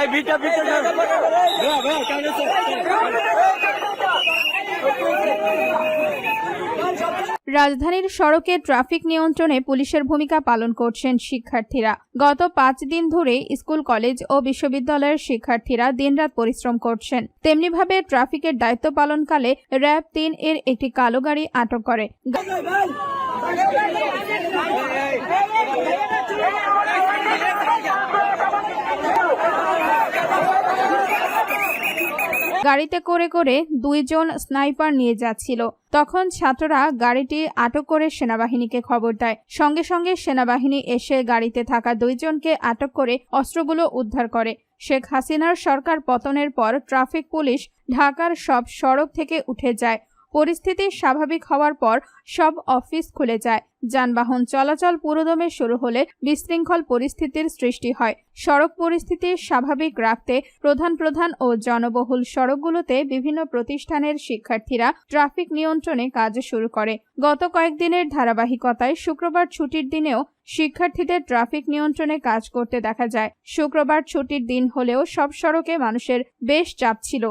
ভাইয়া ভাইয়া কেন রাজধানীর সড়কে ট্রাফিক নিয়ন্ত্রণে পুলিশের ভূমিকা পালন করছেন শিক্ষার্থীরা গত পাঁচ দিন ধরে স্কুল কলেজ ও বিশ্ববিদ্যালয়ের শিক্ষার্থীরা দিনরাত পরিশ্রম করছেন তেমনিভাবে ট্রাফিকের দায়িত্ব পালনকালে র্যাব তিন এর একটি কালো গাড়ি আটক করে গাড়িতে করে করে দুইজন স্নাইপার নিয়ে যাচ্ছিল। তখন ছাত্ররা গাড়িটি আটক করে সেনাবাহিনীকে খবর দেয়। সঙ্গে সঙ্গে সেনাবাহিনী এসে গাড়িতে থাকা দুইজনকে আটক করে অস্ত্রগুলো উদ্ধার করে। শেখ হাসিনার সরকার পতনের পর ট্রাফিক পুলিশ ঢাকার সব সড়ক থেকে উঠে যায়। পরিস্থিতি স্বাভাবিক হওয়ার পর সব অফিস খুলে যায়। যানবাহন চলাচল পুরোদমে শুরু হলে বিশৃঙ্খল পরিস্থিতির সৃষ্টি হয়। সড়ক পরিস্থিতি স্বাভাবিক রাখতে প্রধান প্রধান ও জনবহুল সড়কগুলোতে বিভিন্ন প্রতিষ্ঠানের শিক্ষার্থীরা ট্রাফিক নিয়ন্ত্রণে কাজ শুরু করে। গত কয়েকদিনের ধারাবাহিকতায় শুক্রবার ছুটির দিনেও শিক্ষার্থীদের ট্রাফিক নিয়ন্ত্রণে কাজ করতে দেখা যায়। শুক্রবার ছুটির দিন হলেও সব সড়কে মানুষের বেশ চাপ ছিল।